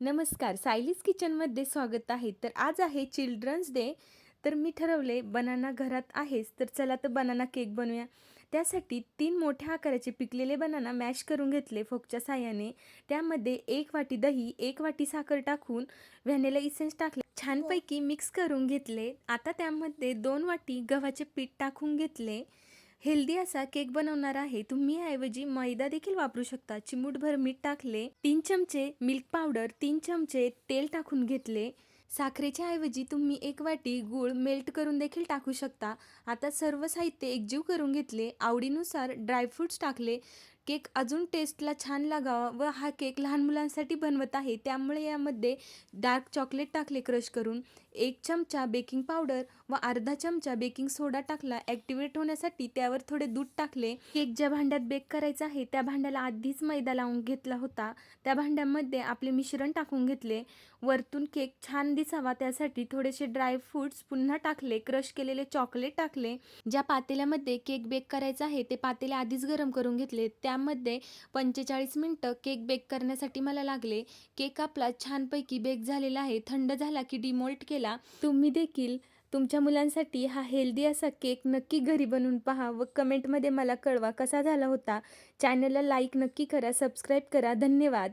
नमस्कार सायलीज किचनमध्ये स्वागत आहे. तर आज आहे चिल्ड्रन्स डे. तर मी ठरवले बनाना घरात आहेच तर चला तर बनाना केक बनवूया. त्यासाठी तीन मोठ्या आकाराचे पिकलेले बनाना मॅश करून घेतले फोकच्या साह्याने. त्यामध्ये एक वाटी दही एक वाटी साखर टाकून व्हॅनिला इसेन्स टाकले. छानपैकी मिक्स करून घेतले. आता त्यामध्ये दोन वाटी गव्हाचे पीठ टाकून घेतले. हेल्दी असा केक बनवणार आहे. तुम्ही ऐवजी मैदा देखील वापरू शकता. चिमूटभर मीठ टाकले तीन चमचे मिल्क पावडर तीन चमचे तेल टाकून घेतले. साखरेच्या ऐवजी तुम्ही एक वाटी गूळ मेल्ट करून देखील टाकू शकता. आता सर्व साहित्य एकजीव करून घेतले. आवडीनुसार ड्रायफ्रूट्स टाकले. केक अजून टेस्टला छान लागावा व हा केक लहान मुलांसाठी बनवत आहे. त्यामुळे यामध्ये डार्क चॉकलेट टाकले क्रश करून एक चमचा बेकिंग पावडर व अर्धा चमचा बेकिंग सोडा टाकला. ॲक्टिवेट होण्यासाठी त्यावर थोडे दूध टाकले. केक ज्या भांड्यात बेक करायचा आहे त्या भांड्याला आधीच मैदा लावून घेतला होता. त्या भांड्यामध्ये आपले मिश्रण टाकून घेतले. वरतून केक छान दिसावा त्यासाठी थोडेसे ड्रायफ्रूट्स पुन्हा टाकले. क्रश केलेले चॉकलेट टाकले. ज्या पातेल्यामध्ये केक बेक करायचा आहे ते पातेले आधीच गरम करून घेतले. त्या त्यामध्ये पंचेचाळीस मिनटं केक बेक करण्यासाठी मला लागले. केक आपला छानपैकी बेक झालेला आहे. थंड झाला की डिमोल्ट केला. तुम्ही देखील तुमच्या मुलांसाठी हा हेल्दी असा केक नक्की घरी बनवून पहा व कमेंटमध्ये मला कळवा कसा झाला होता. चॅनलला लाईक नक्की करा सबस्क्राईब करा. धन्यवाद.